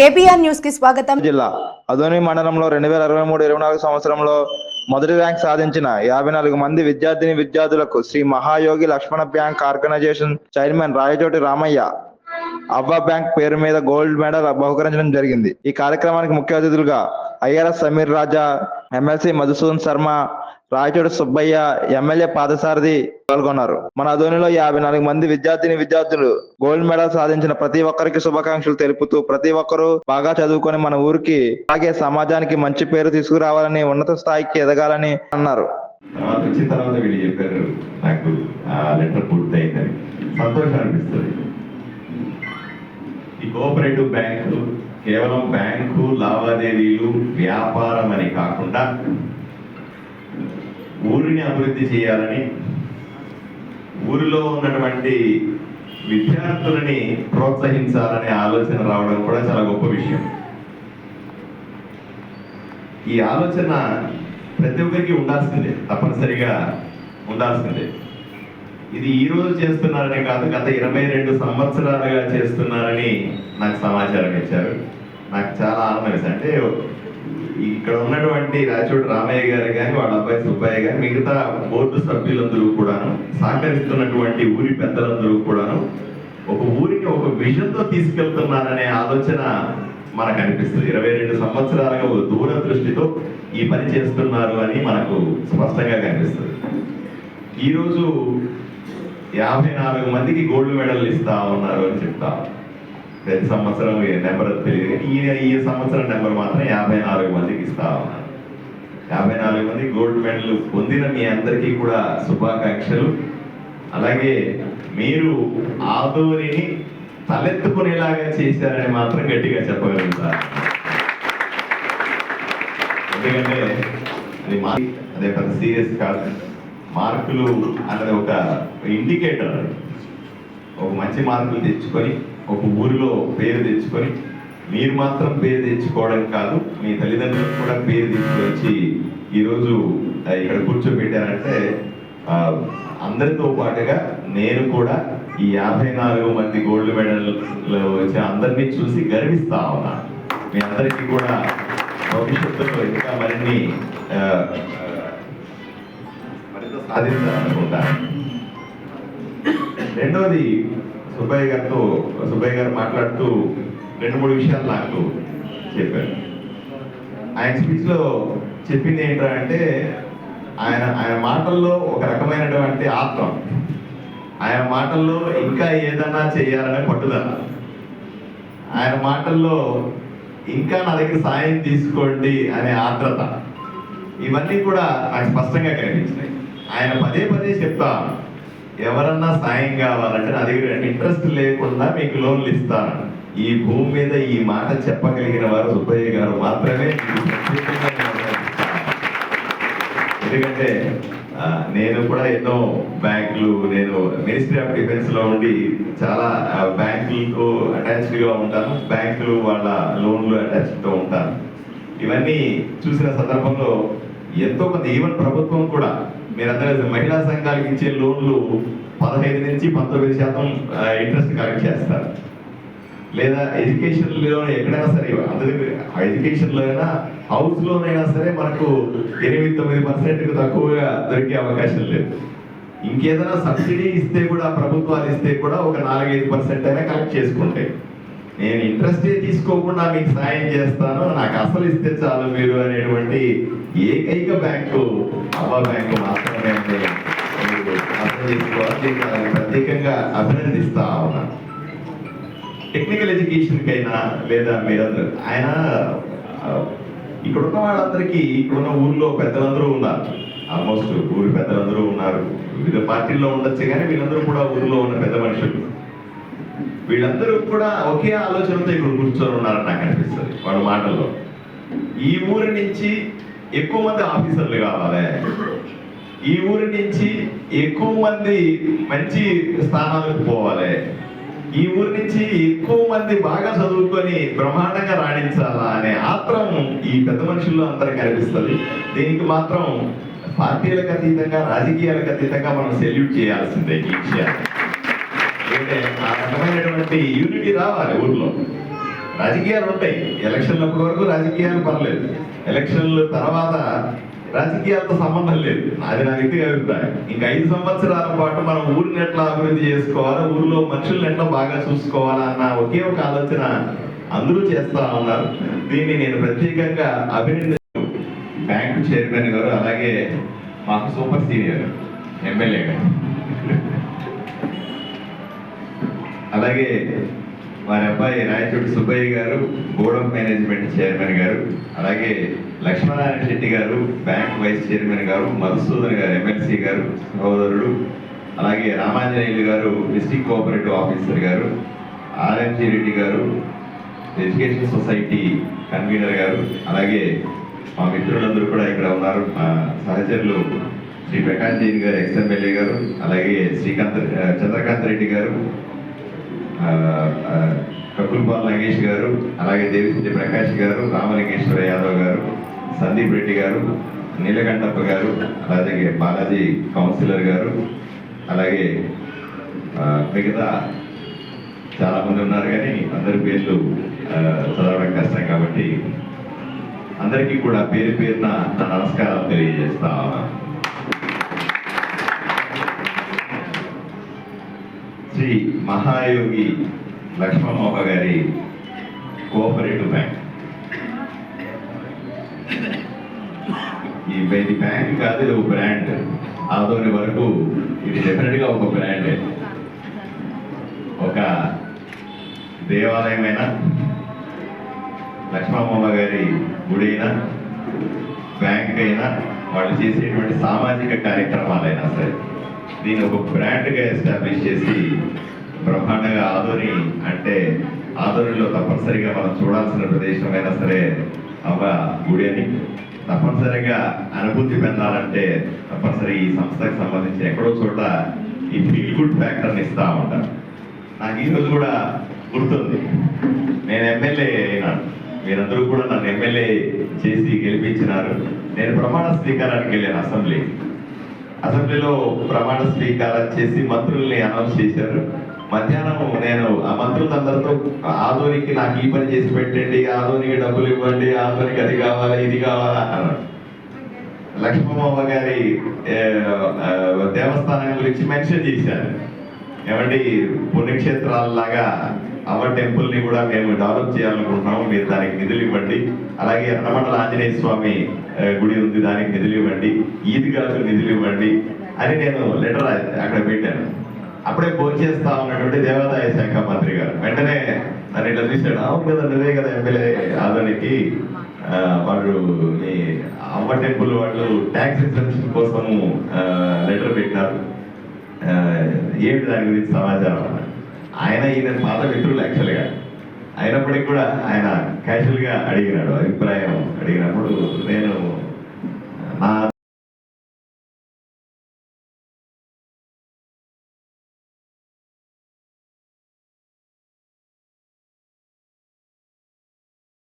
KBR న్యూస్కి స్వాగతం. జిల్లా అదోని మండలంలో రెండు వేల ఇరవై మూడు ఇరవై నాలుగు సంవత్సరంలో మొదటి ర్యాంక్ సాధించిన యాభై నాలుగు మంది విద్యార్థిని విద్యార్థులకు Shri Mahayogi Lakshmana bank organisation chairman Rayachoti Ramayya అవ్వ బ్యాంక్ పేరు మీద గోల్డ్ మెడల్ బహుకరించడం జరిగింది. ఈ కార్యక్రమానికి ముఖ్య అతిథులుగా IRS Sameer Raja MLC Madhusudan Sharma Rayachoti Subbaiah MLA Padasarathi పాల్గొన్నారు. మన అధోనిలో యాభై నాలుగు మంది విద్యార్థిని విద్యార్థులు గోల్డ్ మెడల్ సాధించిన ప్రతి ఒక్కరికి శుభాకాంక్షలు తెలుపుతూ ప్రతి ఒక్కరూ బాగా చదువుకొని మన ఊరికి అలాగే సమాజానికి మంచి పేరు తీసుకురావాలని ఉన్నత స్థాయికి ఎదగాలని అన్నారు. తర్వాత వచ్చిన తర్వాత వీళ్ళు చెప్పారు నాకు ఆ లెటర్ పూర్తయిందని. సంతోషం అనిపిస్తుంది. ఈ కోఆపరేటివ్ బ్యాంకు కేవలం బ్యాంకు లావాదేవీలు వ్యాపారం అని కాకుండా ఊరిని అభివృద్ధి చేయాలని ఊరిలో ఉన్నటువంటి విద్యార్థులని ప్రోత్సహించాలనే ఆలోచన రావడం కూడా చాలా గొప్ప విషయం. ఈ ఆలోచన ప్రతి ఒక్కరికి ఉండాల్సిందే తప్పనిసరిగా ఉండాల్సిందే. ఇది ఈ రోజు చేస్తున్నారనే కాదు గత ఇరవై రెండు సంవత్సరాలుగా చేస్తున్నారని నాకు సమాచారం ఇచ్చారు. నాకు చాలా ఆనందం వేసింది అంటే ఇక్కడ ఉన్నటువంటి రాచోటి రామయ్య గారు కానీ వాళ్ళ అబ్బాయి సుబ్బయ్య గారు మిగతా బోర్డు సభ్యులందరూ కూడాను సహకరిస్తున్నటువంటి ఊరి పెద్దలందరూ కూడాను ఒక ఊరికి ఒక విజన్తో తీసుకెళ్తున్నారనే ఆలోచన మనకు అనిపిస్తుంది ఇరవై రెండు సంవత్సరాలుగా ఒక దూరదృష్టితో ఈ పని చేస్తున్నారు అని మనకు స్పష్టంగా కనిపిస్తుంది. ఈరోజు యాభై నాలుగు మందికి గోల్డ్ మెడల్ ఇస్తా ఉన్నారు అని చెప్తా ప్రతి సంవత్సరం నెంబర్ తెలియదు ఈయన ఈ సంవత్సరం నెంబర్ మాత్రం యాభై నాలుగు మందికి ఇస్తా ఉన్నారు యాభై నాలుగు మంది గోల్డ్ మెడల్ పొందిన మీ అందరికీ కూడా శుభాకాంక్షలు. అలాగే మీరు ఆదోరిని తలెత్తుకునేలాగా చేశారని మాత్రం గట్టిగా చెప్పగలుగుతారు ఎందుకంటే అది మా అదే పెద్ద సీరియస్ కాదు. మార్కులు అన్నది ఒక ఇండికేటర్. ఒక మంచి మార్కులు తెచ్చుకొని ఒక ఊరిలో పేరు తెచ్చుకొని మీరు మాత్రం పేరు తెచ్చుకోవడం కాదు మీ తల్లిదండ్రులకు కూడా పేరు తీసుకొచ్చి ఈరోజు ఇక్కడ కూర్చోబెట్టారంటే అందరితో పాటుగా నేను కూడా ఈ యాభై నాలుగు మంది గోల్డ్ మెడల్ వచ్చిన అందరినీ చూసి గర్విస్తా ఉన్నా. మీ అందరికీ కూడా భవిష్యత్తులో ఇంకా మరిన్ని ఆ, మరింత సాధించాలనుకుంటాను రెండవది సుబ్బయ్య గారితో సుబ్బయ్య గారు మాట్లాడుతూ రెండు మూడు విషయాలు నాకు చెప్పారు. ఆయన స్పీచ్లో చెప్పింది ఏంటంటే ఆయన ఆయన మాటల్లో ఒక రకమైనటువంటి ఆత్మ. ఆయన మాటల్లో ఇంకా ఏదన్నా చేయాలనే పట్టుదల. ఆయన మాటల్లో ఇంకా నా దగ్గర సాయం తీసుకోండి అనే ఆర్ద్రత. ఇవన్నీ కూడా నాకు స్పష్టంగా కనిపించినాయి. ఆయన పదే పదే చెప్తా ఎవరన్నా సాయం కావాలంటే నా దగ్గర ఇంట్రెస్ట్ లేకుండా మీకు లోన్లు ఇస్తాను. ఈ భూమి మీద ఈ మాట చెప్పగలిగిన వారు సుబ్బయ్య గారు మాత్రమే ఎందుకంటే నేను కూడా ఎన్నో బ్యాంకులు నేను మినిస్ట్రీ ఆఫ్ డిఫెన్స్లో ఉండి చాలా బ్యాంకులకు బ్యాంకులతో అటాచ్డ్గా ఉంటాను. బ్యాంకులు వాళ్ళ లోన్లు అటాచ్డ్తో ఉంటాను. ఇవన్నీ చూసిన సందర్భంలో ఎంతో మంది ఈవెన్ ప్రభుత్వం కూడా మీరందరూ మహిళా సంఘాలకు ఇచ్చే లోన్లు పదహైదు నుంచి పంతొమ్మిది శాతం ఇంట్రెస్ట్ కలెక్ట్ చేస్తారు లేదా ఎడ్యుకేషన్లో ఎక్కడైనా సరే అందరికి ఎడ్యుకేషన్లో అయినా హౌస్ లోనైనా సరే మనకు ఎనిమిది తొమ్మిది పర్సెంట్ తక్కువగా దొరికే అవకాశం లేదు. ఇంకేదైనా సబ్సిడీ ఇస్తే కూడా ప్రభుత్వాలు ఇస్తే కూడా ఒక నాలుగైదు పర్సెంట్ అయినా కలెక్ట్ చేసుకుంటాయి. నేను ఇంట్రెస్టే తీసుకోకుండా మీకు సాయం చేస్తాను. నాకు అసలు ఇస్తే చాలు మీరు అనేటువంటి ఏకైక బ్యాంకు అవ్వ బ్యాంకు మాత్రమే అని అర్థం చేసుకోవాలి. ప్రత్యేకంగా అభినందిస్తా ఉన్నాను. టెక్నికల్ ఎడ్యుకేషన్కి అయినా లేదా మీరందరూ ఆయన ఇక్కడున్న ఇక్కడ ఉన్న వాళ్ళందరికీ ఇక్కడ ఉన్న ఊర్లో పెద్దలందరూ ఉన్నారు. ఆల్మోస్ట్ ఊరి పెద్దలందరూ ఉన్నారు. వివిధ పార్టీల్లో ఉండొచ్చు కానీ వీళ్ళందరూ కూడా ఊర్లో ఉన్న పెద్ద మనుషులు. వీళ్ళందరూ కూడా ఒకే ఆలోచనతో ఇక్కడ కూర్చొని ఉన్నారని నాకు అనిపిస్తుంది వాళ్ళ మాటల్లో. ఈ ఊరి నుంచి ఎక్కువ మంది ఆఫీసర్లు కావాలి. ఈ ఊరి నుంచి ఎక్కువ మంది మంచి స్థానాలకు పోవాలి. ఈ ఊరి నుంచి ఎక్కువ మంది బాగా చదువుకొని బ్రహ్మాండంగా రాణించాలా అనే ఆత్రం ఈ పెద్ద మనుషుల్లో అందరికి కనిపిస్తుంది. దీనికి మాత్రం పార్టీలకు అతీతంగా రాజకీయాలకు అతీతంగా మనం సెల్యూట్ చేయాల్సిందే ఈ విషయాన్ని. ఎందుకంటే ఆ రకమైనటువంటి యూనిటీ రావాలి ఊళ్ళో రాజకీయాలు ఉంటాయి. ఎలక్షన్లు అప్పటి వరకు రాజకీయాలు పర్లేదు. ఎలక్షన్ల తర్వాత రాజకీయాలతో సంబంధం లేదు. అది నా వ్యక్తిగత అభిప్రాయం. ఇంకా ఐదు సంవత్సరాల పాటు మనం ఊరిని ఎట్లా అభివృద్ధి చేసుకోవాలా ఊరిలో మనుషులను ఎట్లా బాగా చూసుకోవాలా అన్న ఒకే ఒక ఆలోచన అందరూ చేస్తా ఉన్నారు. దీన్ని నేను ప్రత్యేకంగా అభినందిస్తూ బ్యాంకు చైర్మన్ గారు అలాగే మాకు సూపర్ సీనియర్ ఎమ్మెల్యే గారు. అలాగే వారి అబ్బాయి రాయచోటి సుబ్బయ్య గారు బోర్డ్ ఆఫ్ మేనేజ్మెంట్ చైర్మన్ గారు అలాగే లక్ష్మణారాయణ శెట్టి గారు బ్యాంక్ వైస్ చైర్మన్ గారు మధుసూదన్ గారు ఎమ్మెల్సీ గారు సహోదరుడు అలాగే Ramanjaneyulu garu district cooperative officer garu R M G Reddy garu education society convener గారు అలాగే మా మిత్రులందరూ కూడా ఇక్కడ ఉన్నారు. మా సహచరులు శ్రీ ప్రకాష్ జైన్ గారు ఎక్స్ ఎమ్మెల్యే గారు అలాగే శ్రీకాంత్ చంద్రకాంత్ రెడ్డి గారు ఆ, కకుల్పాల్ నాగేష్ గారు అలాగే దేవిశ్రీ ప్రకాష్ గారు రామలింగేశ్వర యాదవ్ గారు సందీప్ రెడ్డి గారు నీలకంఠప్ప గారు అలాగే బాలాజీ కౌన్సిలర్ గారు అలాగే మిగతా చాలామంది ఉన్నారు కానీ అందరి పేర్లు చదవడం కష్టం కాబట్టి అందరికీ కూడా పేరు పేరున నా నమస్కారాలు తెలియజేస్తా మహాయోగి లక్ష్మణోప గారి కోఆపరేటివ్ బ్యాంక్. ఈ ఇది బ్యాంక్ కాదు ఇది ఒక బ్రాండ్. ఆదోని వరకు ఇది డెఫినెట్గా ఒక బ్రాండ్. ఒక దేవాలయమైనా లక్ష్మణమ్మ గారి గుడి బ్యాంక్ అయినా వాళ్ళు చేసేటువంటి సామాజిక కార్యక్రమాలైనా సరే దీన్ని ఒక బ్రాండ్గా ఎస్టాబ్లిష్ చేసి బ్రహ్మాండంగా ఆదోని అంటే ఆదోనిలో తప్పనిసరిగా మనం చూడాల్సిన ప్రదేశం అయినా సరే అవ్వ గుడి అని తప్పనిసరిగా అనుభూతి పొందాలంటే తప్పనిసరి ఈ సంస్థకు సంబంధించి ఎక్కడో చోట ఈ ఫీల్ గుడ్ ఫ్యాక్టర్ని ఇస్తా ఉంటారు. నాకు ఈరోజు కూడా గుర్తుంది. నేను ఎమ్మెల్యే అయినాను. మీరందరూ కూడా నన్ను ఎమ్మెల్యే చేసి గెలిపించినారు. నేను ప్రమాణ స్వీకారానికి వెళ్ళాను అసెంబ్లీ అసెంబ్లీలో ప్రమాణ స్వీకారం చేసి మంత్రుల్ని అనౌన్స్ చేశారు. మధ్యాహ్నం నేను ఆ మంత్రులందరితో ఆధోనికి నాకు ఈ పని చేసి పెట్టండి ఆధోనికి డబ్బులు ఇవ్వండి ఆధోనికి అది కావాలా ఇది కావాలా అన్నాడు. లక్ష్మమ్మ గారి దేవస్థానం గురించి మెన్షన్ చేశారు. ఏమండి పుణ్యక్షేత్రాలలాగా అమ్మ టెంపుల్ని కూడా మేము డెవలప్ చేయాలనుకుంటున్నాము మీరు దానికి నిధులు ఇవ్వండి. అలాగే ఎర్రమండల ఆంజనేయ స్వామి గుడి ఉంది దానికి నిధులు ఇవ్వండి. ఈద్గాకు నిధులు ఇవ్వండి. అని నేను లెటర్ అక్కడ పెట్టాను. అప్పుడే ఫోన్ చేస్తా ఉన్నటువంటి దేవాదాయ శాఖ మంత్రి గారు. వెంటనే నన్ను ఇట్లా చూశాడు. అవును కదా నువ్వే కదా ఎమ్మెల్యే ఆదోనికి. వాళ్ళు మీ అమ్మ టెంపుల్ వాళ్ళు ట్యాక్స్ ఎగ్జంప్షన్ కోసము లెటర్ పెట్టినారు. ఏమిటి దాని గురించి సమాచారం? ఆయన ఈయన పాత మిత్రులు యాక్చువల్గా అయినప్పటికీ కూడా ఆయన క్యాజువల్గా అడిగినాడు అభిప్రాయం అడిగినప్పుడు నేను నా